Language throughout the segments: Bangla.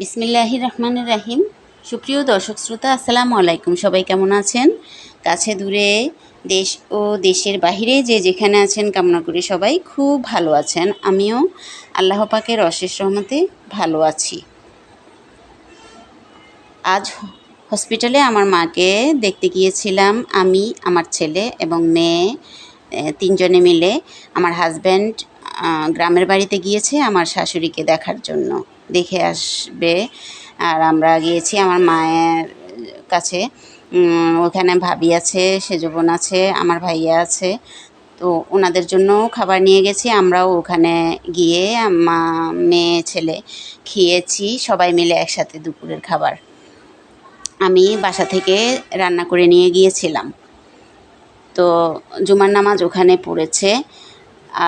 বিসমিল্লাহির রহমানির রাহিম। সুপ্রিয় দর্শক শ্রোতা, আসসালামু আলাইকুম। সবাই কেমন আছেন? কাছে দূরে দেশ ও দেশের বাহিরে যে যেখানে আছেন, কামনা করি সবাই খুব ভালো আছেন। আমিও আল্লাহ পাকের অশেষ রহমতে ভালো আছি। আজ হসপিটালে আমার মাকে দেখতে গিয়েছিলাম আমি, আমার ছেলে এবং মেয়ে তিনজনে মিলে। আমার হাজব্যান্ড গ্রামের বাড়িতে গিয়েছে আমার শাশুড়িকে দেখার জন্য। দেখে আসবে। আর আমরা গিয়েছি আমার মায়ের কাছে। ওখানে ভাবি আছে সেজ বোন আছে, আমার ভাইয়া আছে। তো ওনাদের জন্য খাবার নিয়ে গেছি। আমরাও ওখানে গিয়ে মা, মেয়ে, ছেলে খেয়েছি। সবাই মিলে একসাথে দুপুরের খাবার। আমি বাসা থেকে রান্না করে নিয়ে গিয়েছিলাম। তো জুমার নামাজ ওখানে পড়েছে।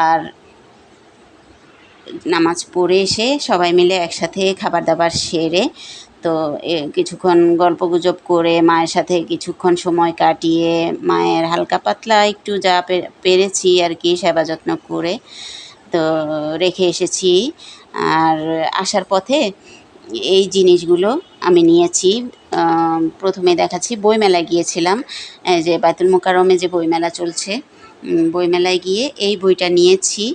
আর নামাজ পড়ে এসে সবাই মিলে একসাথে খাবার দাবার সেরে তো কিছুক্ষণ গল্প গুজব করে মায়ের সাথে কিছুক্ষণ সময় কাটিয়ে মায়ের হালকা পাতলা একটু যা পেরেছি আর কি, সেবা যত্ন করে তো রেখে এসেছি। আর আসার পথে এই জিনিসগুলো আমি নিয়েছি। প্রথমে দেখাচ্ছি বইমেলায় গিয়েছিলাম যে বায়তুল মোকারমে যে বইমেলা চলছে। বইমেলায় গিয়ে এই বইটা নিয়েছি।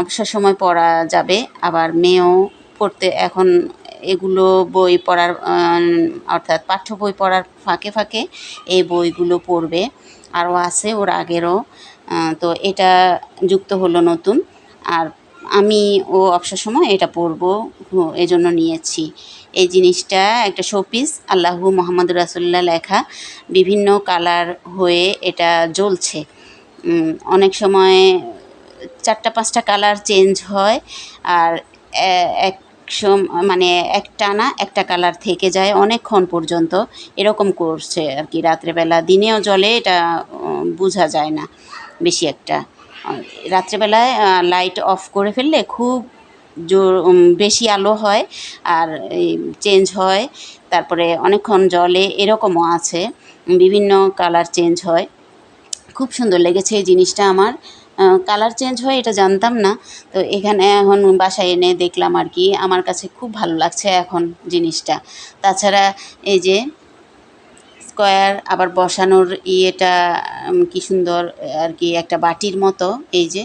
অবসর সময় পড়া যাবে। আবার মেয়েও পড়তে এখন এগুলো বই পড়ার অর্থাৎ পাঠ্য বই পড়ার ফাঁকে ফাঁকে এই বইগুলো পড়বে। আরও আছে ওর আগেরও। তো এটা যুক্ত হলো নতুন। আর আমি ও অবসর সময় এটা পরবো হু- এজন্য নিয়েছি। এই জিনিসটা একটা শোপিস। আল্লাহু মোহাম্মদ রাসুল্লাহ লেখা। বিভিন্ন কালার হয়ে এটা জ্বলছে। অনেক সময় চারটা, পাঁচটা কালার চেঞ্জ হয় আর এক সম- মানে এক টানা একটা কালার থেকে যায় অনেকক্ষণ পর্যন্ত। এরকম করছে আর কি রাত্রেবেলা। দিনেও জলে এটা বোঝা যায় না বেশি একটা। রাত্রেবেলায় লাইট অফ করে ফেললে খুব জোর বেশি আলো হয় আর চেঞ্জ হয়। তারপরে অনেকক্ষণ জলে এরকমও আছে। বিভিন্ন কালার চেঞ্জ হয়। খুব সুন্দর লেগেছে এই জিনিসটা আমার। কালার চেঞ্জ হয় এটা জানতাম না। তো এখানে এখন বাসায় এনে দেখলাম আর কি, আমার কাছে খুব ভালো লাগছে এখন জিনিসটা। তাছাড়া এই যে স্কোয়ার আবার বসানোর ইয়েটা কি সুন্দর আর কি একটা বাটির মতো, এই যে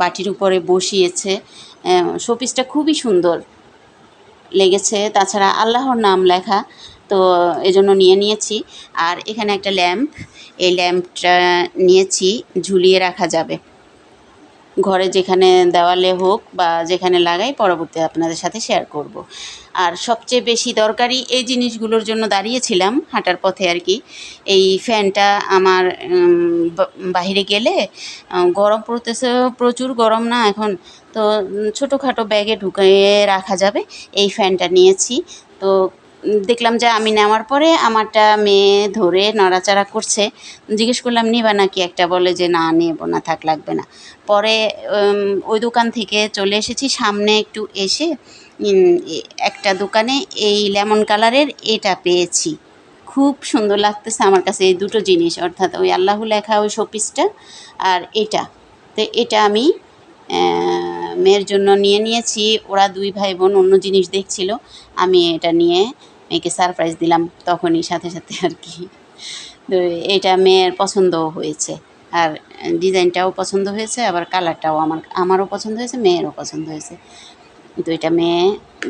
বাটির উপরে বসিয়েছে। শোপিসটা খুবই সুন্দর লেগেছে। তাছাড়া আল্লাহর নাম লেখা। তো এজন্য নিয়ে নিয়েছি। আর এখানে একটা ল্যাম্প এই ল্যাম্পটা নিয়েছি ঝুলিয়ে রাখা যাবে। ঘরে যেখানে দেওয়ালে হোক বা যেখানে লাগাই পরবর্তী আপনাদের সাথে শেয়ার করব। আর সবচেয়ে বেশি দরকারি এই জিনিসগুলোর জন্য দাঁড়িয়েছিলাম হাঁটার পথে আর কি। এই ফ্যানটা আমার উম, বা- বাইরে গেলে গরম পড়তেছে প্রচুর গরম না এখন। তো ছোটোখাটো ব্যাগে ঢুকিয়ে রাখা যাবে। এই ফ্যানটা নিয়েছি। তো দেখলাম যে আমি নেওয়ার পরে আমারটা মেয়ে ধরে নড়াচড়া করছে। জিজ্ঞেস করলাম, নিবা নাকি একটা? বলে যে, না, নেব না, থাক, লাগবে না। পরে ওই দোকান থেকে চলে এসেছি। সামনে একটু এসে একটা দোকানে এই লেমন কালারের এটা পেয়েছি। খুব সুন্দর লাগতেছে আমার কাছে এই দুটো জিনিস। অর্থাৎ ওই আল্লাহ লেখা ওই শোপিসটা আর এটা। তো এটা আমি মেয়ের জন্য নিয়ে নিয়েছি। ওরা দুই ভাই বোন অন্য জিনিস দেখছিল। আমি এটা নিয়ে মেয়েকে সারপ্রাইজ দিলাম তখনই, সাথে সাথে আর কি। তো এটা মেয়ের পছন্দও হয়েছে। আর ডিজাইনটাও পছন্দ হয়েছে, আবার কালারটাও আমার, আমারও পছন্দ হয়েছে, মেয়েরও পছন্দ হয়েছে। তো এটা মেয়ে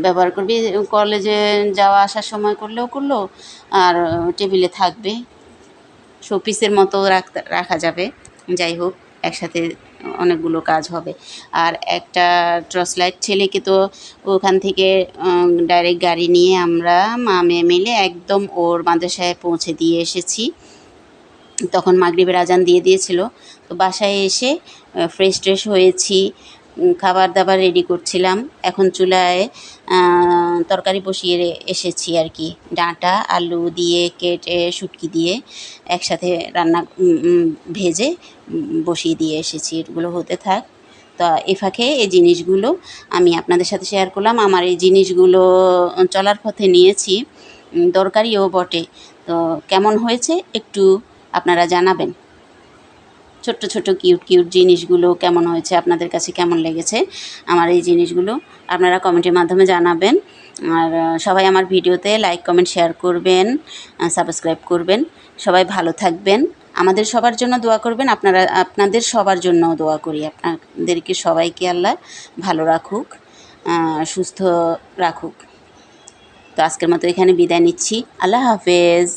ব্যবহার করবে কলেজে যাওয়া আসার সময় করলেও করল, আর টেবিলে থাকবে। শোপিসের মতো রাখা যাবে। যাই হোক, একসাথে অনেকগুলো কাজ হবে। আর একটা টর্চ লাইট ছেলেকে তো ওখান থেকে ডাইরেক্ট গাড়ি নিয়ে আমরা মা মেয়ে মিলে একদম ওর মাদ্রাসায় পৌঁছে দিয়ে এসেছি। তখন মাগরিবের আজান দিয়ে দিয়েছিল। তো বাসায় এসে ফ্রেশ ট্রেশ হয়েছি। খাবার দাবার রেডি করছিলাম। এখন চুলায় তরকারি বসিয়ে এসেছি আর কি। ডাঁটা, আলু দিয়ে কেটে, শুটকি দিয়ে একসাথে রান্না ভেজে বসিয়ে দিয়ে এসেছি। এগুলো হতে থাক। তো এ ফাঁকে এই জিনিসগুলো আমি আপনাদের সাথে শেয়ার করলাম। আমার এই জিনিসগুলো চলার পথে নিয়েছি। দরকারিও বটে। তো কেমন হয়েছে একটু আপনারা জানাবেন। ছোট্ট ছোট্ট কিউট কিউট জিনিসগুলো কেমন হয়েছে, আপনাদের কাছে কেমন লেগেছে, আমার এই জিনিসগুলো আপনারা কমেন্টের মাধ্যমে জানাবেন। আর সবাই আমার ভিডিওতে লাইক কমেন্ট শেয়ার করবেন সাবস্ক্রাইব করবেন। সবাই ভালো থাকবেন। আমাদের সবার জন্য দোয়া করবেন। আপনারা, আপনাদের সবার জন্যও দোয়া করি। আপনাদেরকে সবাইকে আল্লাহ ভালো রাখুক সুস্থ রাখুক। তো আজকের মতো এখানে বিদায় নিচ্ছি। আল্লাহ হাফেজ।